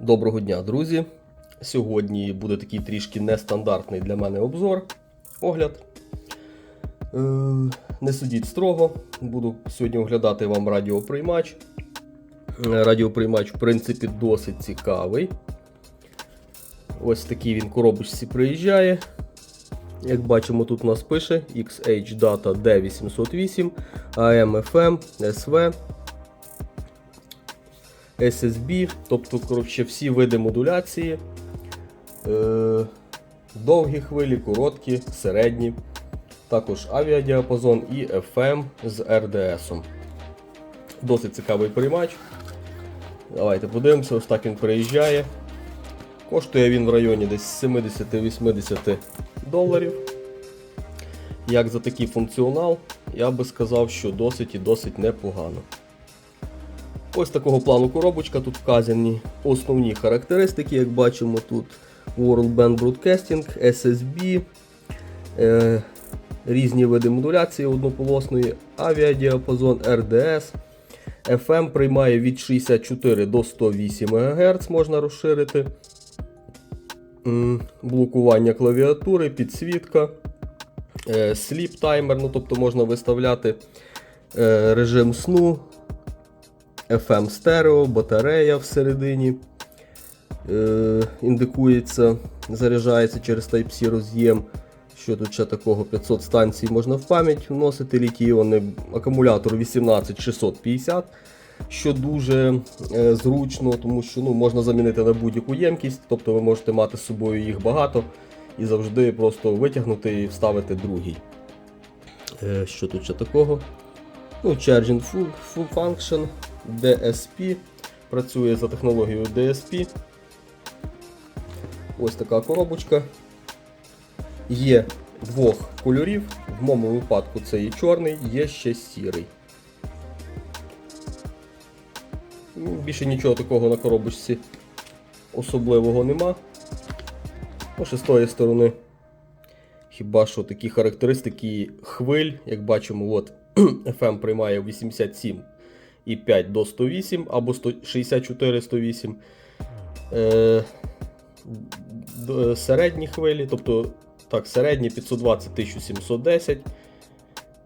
Доброго дня, друзі! Сьогодні буде такий трішки нестандартний для мене обзор, огляд. Е, не судіть строго, буду сьогодні оглядати вам радіоприймач. Е, Радіоприймач, в принципі, досить цікавий. Ось такий він коробочці приїжджає. Як бачимо, тут у нас пише XH Data D808, AM FM, SV. SSB, тобто коротше, всі види модуляції. Е, довгі хвилі, короткі, середні. Також авіадіапазон і FM з RDS. Досить цікавий приймач. Давайте подивимося, ось так він приїжджає. Коштує він в районі десь 70-80 доларів. Як за такий функціонал, я би сказав, що досить і досить непогано. Ось такого плану коробочка, тут вказані основні характеристики, як бачимо, тут World Band Broadcasting, SSB, е, різні види модуляції однополосної, авіадіапазон RDS. FM приймає від 64 до 108 МГц, можна розширити. Блокування клавіатури, підсвітка, е, sleep таймер, ну тобто можна виставляти е, режим сну, FM стерео, батарея всередині. Е, індикується, заряджається через Type-C роз'єм. Що тут ще такого 500 станцій можна в пам'ять вносити літій акумулятор 18650, що дуже е, зручно, тому що ну, можна замінити на будь-яку ємкість, тобто ви можете мати з собою їх багато і завжди просто витягнути і вставити другий. Е, що тут ще такого? Ну, Charging Full, full Function, DSP. Працює за технологією DSP. Ось така коробочка. Є двох кольорів. В моєму випадку це є чорний, є ще сірий. Ну, Більше нічого такого на коробочці особливого нема. Ну, ще з тої сторони. Хіба що такі характеристики хвиль, як бачимо, от FM приймає 87,5 до 108 або 64-108. Е, середні хвилі, тобто так, середні 520-1710,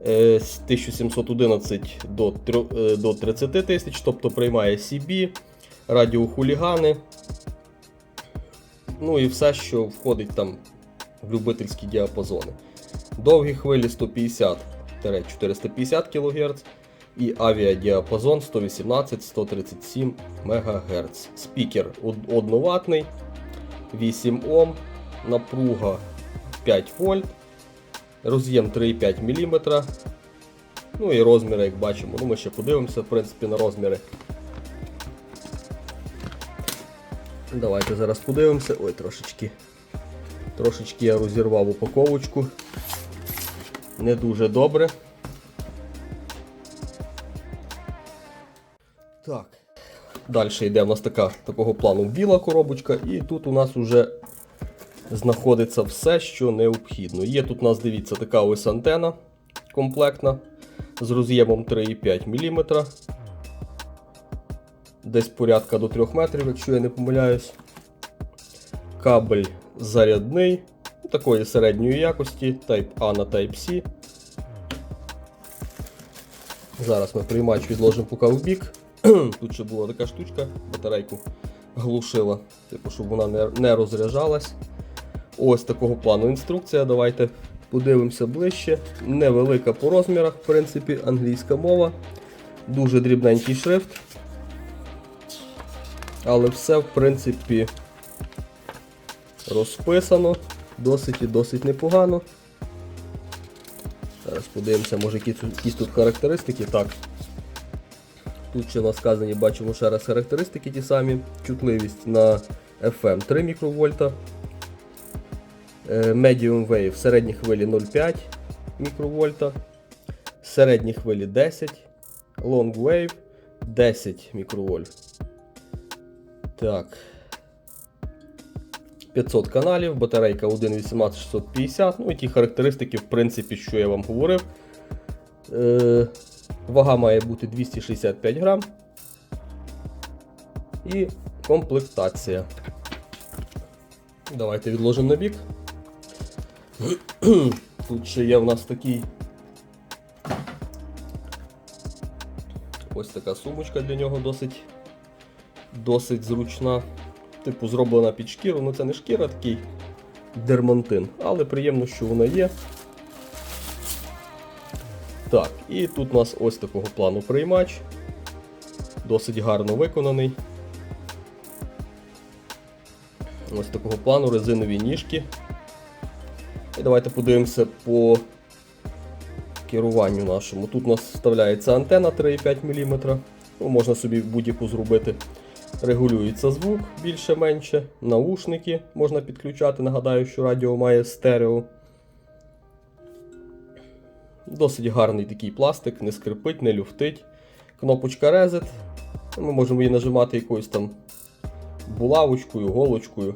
е, 1711 до, е, до 30 тисяч, тобто приймає CB, радіохулігани. Ну і все, що входить там любительські діапазони. Довгі хвилі 150-450 кГц і авіадіапазон 118-137 МГц. Спікер од- одноватний, 8 Ом, напруга 5 вольт, роз'єм 3,5 мм. Ну і розміри, як бачимо. Ну, ми ще подивимося, в принципі, на розміри. Давайте зараз подивимося. Ой, трошечки. Трошечки я розірвав упаковочку. Не дуже добре. Так. Далі йде у нас така, такого плану біла коробочка, і тут у нас вже знаходиться все, що необхідно. Є тут у нас, дивіться, така ось антена комплектна з роз'ємом 3,5 мм. Десь порядка до 3 метрів, якщо я не помиляюсь. Кабель зарядний, такої середньої якості, Type A на Type C. Зараз ми приймач відложимо поки в бік. Тут ще була така штучка, батарейку глушила, типу, щоб вона не розряджалась. Ось такого плану інструкція. Давайте подивимося ближче. Невелика по розмірах, в принципі, англійська мова. Дуже дрібненький шрифт. Але все, в принципі, розписано. Досить і досить непогано. Зараз подивимося, може якісь тут характеристики. Так. Тут ще у нас сказані, бачимо ще раз характеристики ті самі. Чутливість на FM 3 мікровольта. Е, Medium Wave середні хвилі 0,5 мікровольта. Середні хвилі 10. Long Wave 10 мікровольт. Так. 500 каналів, батарейка 1,18650. Ну і ті характеристики, в принципі, що я вам говорив. Е, вага має бути 265 грам. І комплектація. Давайте відложимо на бік. Тут ще є в нас такий. Ось така сумочка для нього досить, досить зручна. Типу зроблена під шкіру, ну це не шкіра, такий дермантин, але приємно, що вона є. Так, і тут у нас ось такого плану приймач. Досить гарно виконаний. Ось такого плану резинові ніжки. І давайте подивимося по керуванню нашому. Тут у нас вставляється антена 3,5 мм. Ну, можна собі будь-яку зробити. Регулюється звук більше-менше. Наушники можна підключати. Нагадаю, що радіо має стерео. Досить гарний такий пластик, не скрипить, не люфтить. Кнопочка Reset. Ми можемо її нажимати якоюсь там булавочкою, голочкою.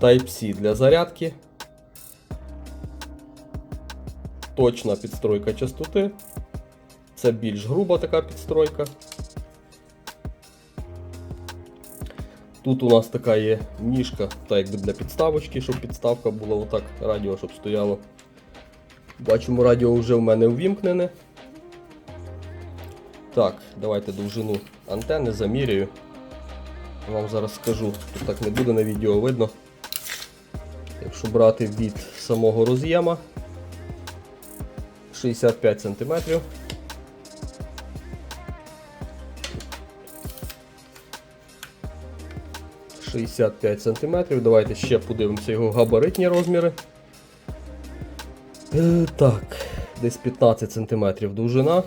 Type-C для зарядки. Точна підстройка частоти. Це більш груба така підстройка. Тут у нас така є ніжка, так якби для підставочки, щоб підставка була отак, радіо, щоб стояло. Бачимо, радіо вже в мене увімкнене. Так, давайте довжину антени заміряю. Вам зараз скажу, тут так не буде на відео видно. Якщо брати від самого роз'єма 65 см. «65 см. Давайте ще подивимося його габаритні розміри. Е, так, десь 15 см довжина,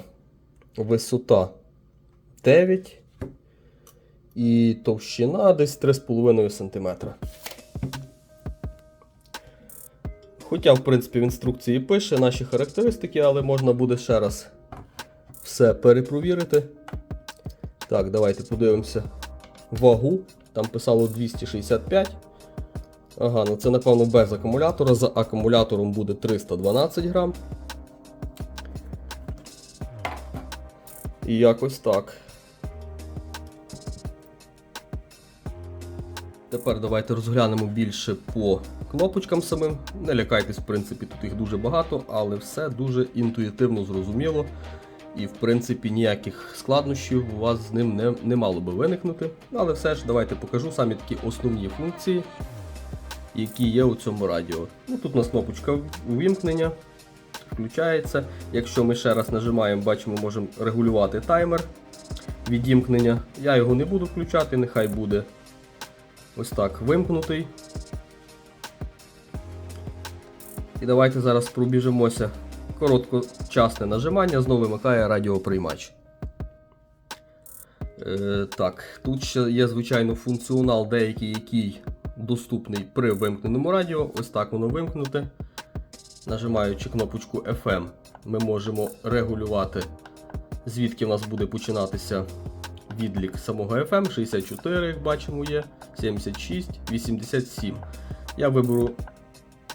висота 9 і товщина десь 3,5 см. Хоча, в принципі, в інструкції пише наші характеристики, але можна буде ще раз все перепровірити. Так, давайте подивимося вагу. Там писало 265. Ага, ну це напевно без акумулятора. За акумулятором буде 312 грам. І якось так. Тепер давайте розглянемо більше по кнопочкам самим. Не лякайтесь, в принципі, тут їх дуже багато, але все дуже інтуїтивно зрозуміло. І, в принципі, ніяких складнощів у вас з ним не, не мало би виникнути. Але все ж, давайте покажу самі такі основні функції, які є у цьому радіо. Ну, Тут у нас кнопочка увімкнення, включається. Якщо ми ще раз нажимаємо, бачимо, можемо регулювати таймер відімкнення. Я його не буду включати, нехай буде ось так вимкнутий. І давайте зараз пробіжимося. Короткочасне нажимання знову вимикає радіоприймач. Е, так, тут ще є, звичайно, функціонал деякий, який доступний при вимкненому радіо. Ось так воно вимкнуте. Нажимаючи кнопочку FM, ми можемо регулювати, звідки в нас буде починатися відлік самого FM. 64, як бачимо, є, 76, 87. Я виберу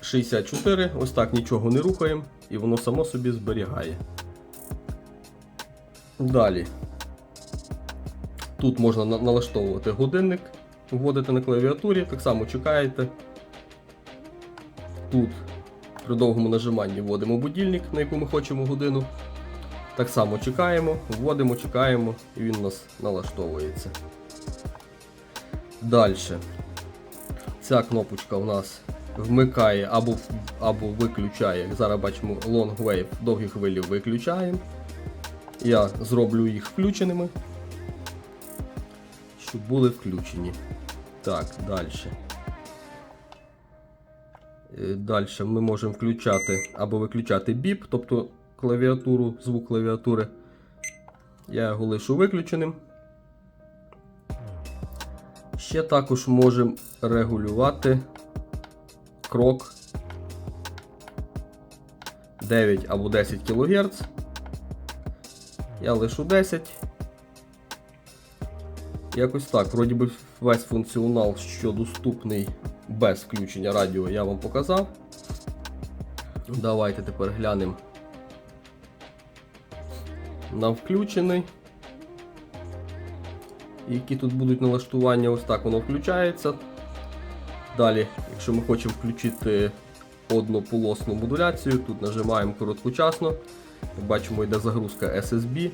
64, ось так нічого не рухаємо, і воно само собі зберігає. Далі. Тут можна на- налаштовувати годинник, вводити на клавіатурі, так само чекаєте. Тут при довгому нажиманні вводимо будильник, на яку ми хочемо годину. Так само чекаємо, вводимо, чекаємо, і він у нас налаштовується. Далі. Ця кнопочка у нас вмикає або, або виключає. Зараз бачимо long wave, довгі хвилі виключаємо. Я зроблю їх включеними, щоб були включені. Так, далі. Далі ми можемо включати або виключати біп, тобто клавіатуру, звук клавіатури. Я його лишу виключеним. Ще також можемо регулювати крок 9 або 10 кГц. Я лишу 10. Якось так. Вроді би весь функціонал, що доступний без включення радіо, я вам показав. Давайте тепер глянемо на включений. які тут будуть налаштування, ось так воно включається. Далі, якщо ми хочемо включити однополосну модуляцію, тут нажимаємо короткочасно. Як бачимо, йде загрузка SSB.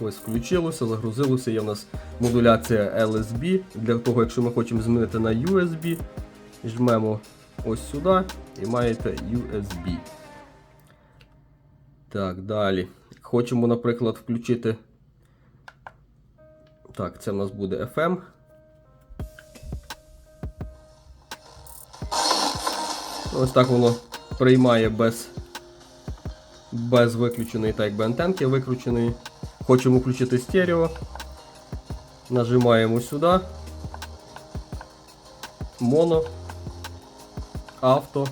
Ось включилося, загрузилося. Є в нас модуляція LSB. Для того, якщо ми хочемо змінити на USB, жмемо ось сюди і маєте USB. Так, далі. Хочемо, наприклад, включити. Так, це в нас буде FM. Ось так воно приймає без, без виключеної, так якби антенки викрученої. Хочемо включити стерео. Нажимаємо сюди. Моно. Авто.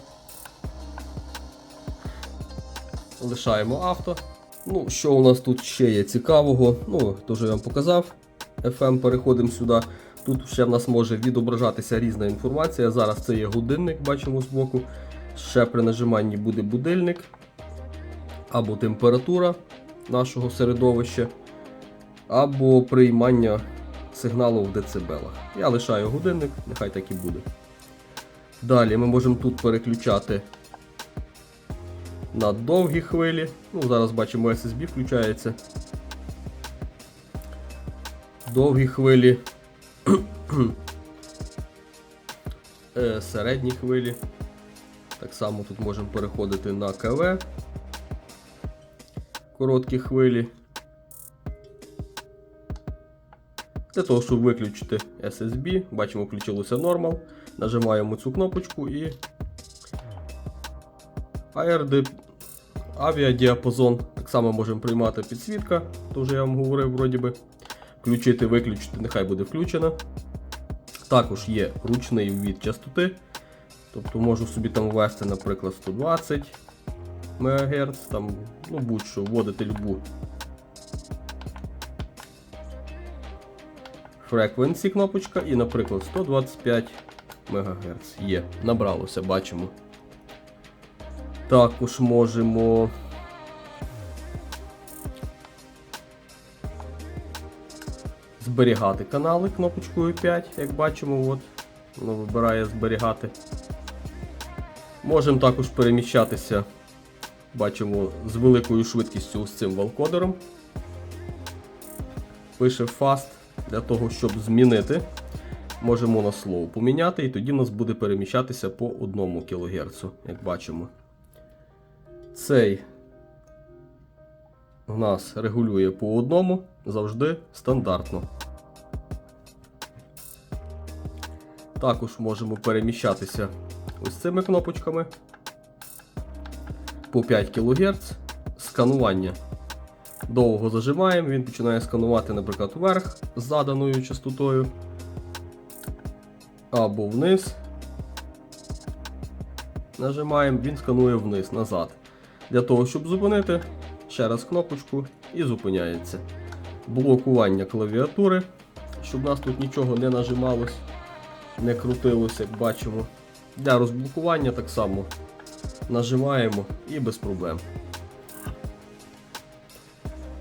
Лишаємо авто. Ну, що у нас тут ще є цікавого? Ну, вже я вам показав. FM переходимо сюди. Тут ще в нас може відображатися різна інформація. Зараз це є годинник, бачимо збоку. Ще при нажиманні буде будильник або температура нашого середовища, або приймання сигналу в децибелах. Я лишаю годинник, нехай так і буде. Далі ми можемо тут переключати на довгі хвилі. Ну, Зараз бачимо SSB включається. Довгі хвилі. Е, Середні хвилі. Так само тут можемо переходити на КВ. Короткі хвилі. Для того, щоб виключити SSB, бачимо, включилося Normal. Нажимаємо цю кнопочку і ARD авіадіапазон. Так само можемо приймати підсвітка, то вже я вам говорив, вроді би. Включити, виключити, нехай буде включено. Також є ручний ввід частоти. Тобто можу собі там ввести, наприклад, 120 МГц, там, ну будь-що, вводити любу frequency кнопочка і, наприклад, 125 МГц. Є, набралося, бачимо. Також можемо. Зберігати канали кнопочкою 5, як бачимо, от, воно вибирає зберігати. Можемо також переміщатися, бачимо, з великою швидкістю з цим валкодером. Пише Fast для того, щоб змінити. Можемо на slow поміняти, і тоді в нас буде переміщатися по 1 кГц, як бачимо. Цей в нас регулює по одному завжди стандартно. Також можемо переміщатися ось цими кнопочками по 5 кГц. Сканування. Довго зажимаємо, він починає сканувати, наприклад, вверх з заданою частотою. Або вниз. Нажимаємо, він сканує вниз, назад. Для того, щоб зупинити, ще раз кнопочку і зупиняється. Блокування клавіатури, щоб нас тут нічого не нажималось, не крутилось, як бачимо. Для розблокування так само нажимаємо і без проблем.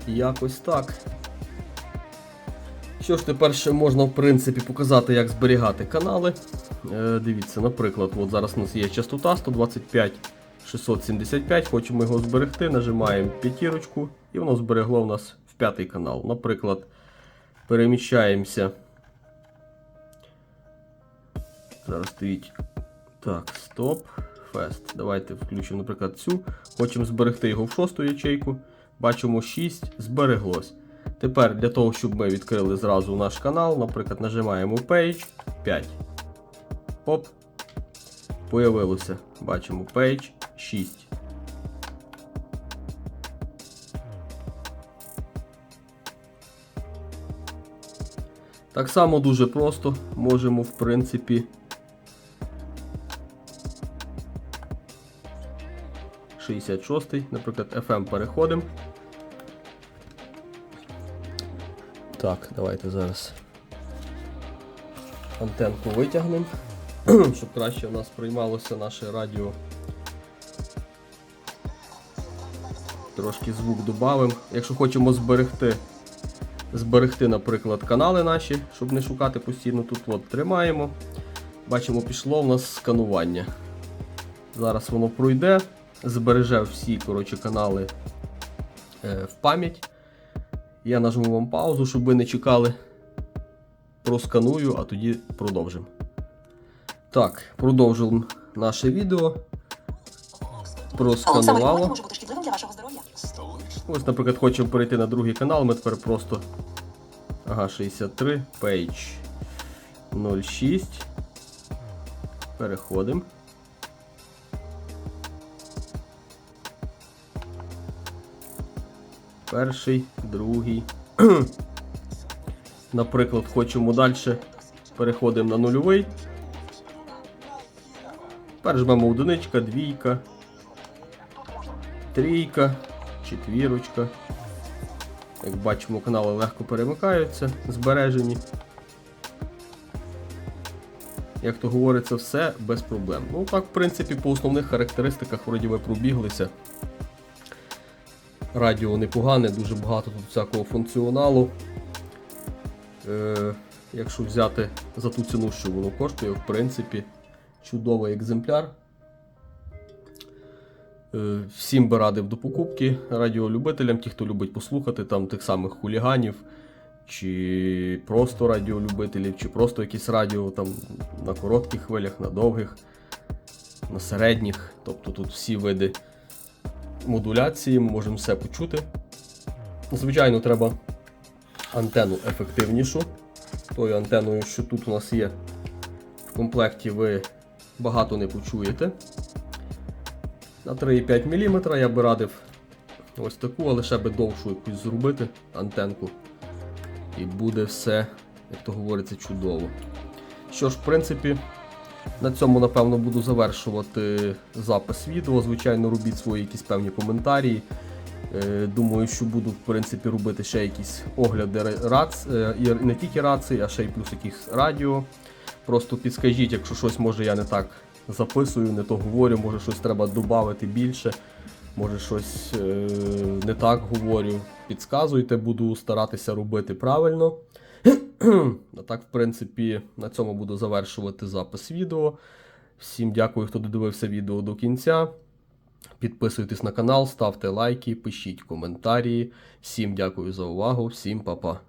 Якось так. Що ж, тепер ще можна в принципі показати, як зберігати канали. Е, дивіться, наприклад, от зараз у нас є частота 125 675, хочемо його зберегти, нажимаємо п'ятірочку і воно зберегло у нас в п'ятий канал. Наприклад, переміщаємося. Зараз стоїть. Так, стоп. Фест. Давайте включимо, наприклад, цю. Хочемо зберегти його в шосту ячейку. Бачимо 6, збереглось. Тепер для того, щоб ми відкрили зразу наш канал, наприклад, нажимаємо Page 5. Оп. Появилося. Бачимо Page 6. Так само дуже просто можемо, в принципі. 66, наприклад, FM переходимо. Так, давайте зараз антенку витягнемо, щоб краще у нас приймалося наше радіо. Трошки звук додамо. Якщо хочемо зберегти, зберегти, наприклад, канали наші, щоб не шукати постійно тут, от тримаємо. Бачимо, пішло в нас сканування. Зараз воно пройде, збереже всі коротше, канали е, в пам'ять. Я нажму вам паузу, щоб ви не чекали. Просканую, а тоді продовжимо. Так, продовжуємо наше відео. Просканувало. Ось, наприклад, хочемо перейти на другий канал, ми тепер просто. Ага, 63, page 06. Переходимо. Перший, другий. Наприклад, хочемо далі. Переходимо на нульовий. Тепер жмемо одиничка, двійка, трійка, четвірочка. Як бачимо, канали легко перемикаються, збережені. Як то говориться, все без проблем. Ну так, в принципі, по основних характеристиках вроді ви пробіглися. Радіо непогане, дуже багато тут всякого функціоналу. Е, якщо взяти за ту ціну, що воно коштує, в принципі, чудовий екземпляр. Е, Всім би радив до покупки радіолюбителям, ті, хто любить послухати там тих самих хуліганів, чи просто радіолюбителів, чи просто якісь радіо там на коротких хвилях, на довгих, на середніх. Тобто тут всі види модуляції, ми можемо все почути. Звичайно, треба антенну ефективнішу. Тою антеною, що тут у нас є в комплекті, ви багато не почуєте. На 3,5 мм я би радив ось таку, але ще би довшу якусь зробити антенку. І буде все, як то говориться, чудово. Що ж, в принципі, на цьому, напевно, буду завершувати запис відео. Звичайно, робіть свої якісь певні коментарі. Е, Думаю, що буду в принципі робити ще якісь огляди рац, е, не тільки рацій, а ще й плюс якісь радіо. Просто підскажіть, якщо щось може я не так записую, не то говорю, може щось треба додати більше, може щось е, не так говорю. Підказуйте, буду старатися робити правильно. А так, в принципі, на цьому буду завершувати запис відео. Всім дякую, хто додивився відео до кінця. Підписуйтесь на канал, ставте лайки, пишіть коментарі. Всім дякую за увагу, всім па-па.